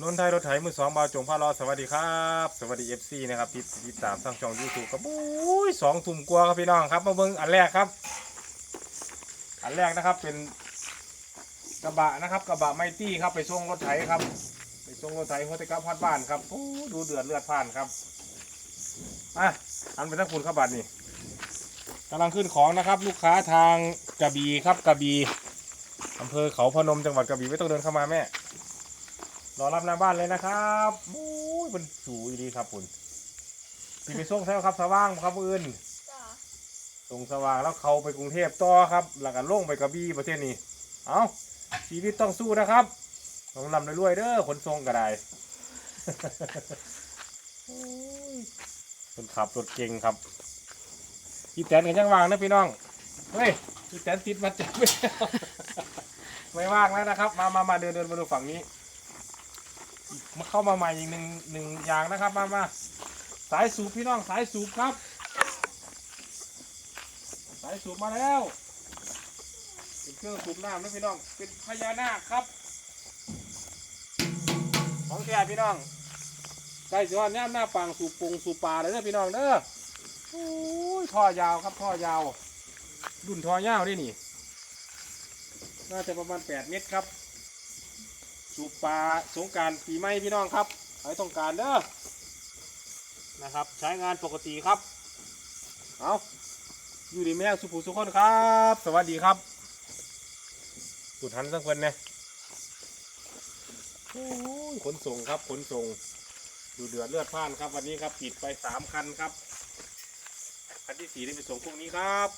นนทไทยรถไถมือสองบาวจงพารอสวัสดีครับ สวัสดีเอฟซีนะครับที่ติดตามทางช่องยูทูบครับโอ้ยสองทุ่มกว่าครับพี่น้องครับมาเบิ้งอันแรกครับ อันแรกนะครับเป็นกระบะนะครับ กระบะไมตี้ครับไปส่งรถไถครับ ไปส่งรถไถหัวตะกับฮอดบ้านครับโอ้ดูเดือดเลือดผ่านครับอะอันเป็นทั้งคุณครับบัตรนี่กำลังขึ้นของนะครับ ลูกค้าทางกระบี่ครับกระบี่อำเภอเขาพนมจังหวัดกระบี่ไม่ต้องเดินเข้ามาแม่ รอรับหน้าบ้านเลยนะครับโอ้ยมันสูงดีครับคุณพี่ไปส่งแท้ครับสว่างครับอื่นจ้าส่งสว่างแล้วเขาไปกรุงเทพต่อครับหลังกันลงไปกระบี่ประเทศนี้ เอาชีวิตต้องสู้นะครับต้องลำได้รวยๆเด้อขนส่งก็ได้โอ้ยคนขับรถเก่งครับพี่แตนกันยังวางนะพี่น้อง เฮ้ยพี่แตนติดมาจับไม่แล้วไม่ว่างแล้วนะครับ มามามาเดินเดินมาดูฝั่งนี้ มาเข้ามาใหม่อีกหนึ่งหนึ่งอย่างนะครับมามาสายสูบพี่น้องสายสูบครับ สายสูบมาแล้วเป็นเครื่องสูบน้ำนะพี่น้องเป็นพญานาคครับ ของแท้พี่น้องได้สิว่าย่ามหน้าปังสูบปงสูบปลาเลยเด้อพี่น้องเด้อโอ้ยท่อยาวครับท่อยาวรุ่นท่อยาวนี่นี่น่าจะประมาณแปดเมตรครับ สูบปลาสงการปีใหม่พี่น้องครับใครต้องการเด้อนะครับ ใช้งานปกติครับ เอาอยู่ดีแม่สุภูสุขคนครับ สวัสดีครับสุดทันสักคนเนี่ยโอ้ยขนส่งครับขนส่ง ดูเดือดเลือดพ่านครับ วันนี้ครับปิดไปสามคันครับ คันที่สี่ได้ไปส่งพวกนี้ครับ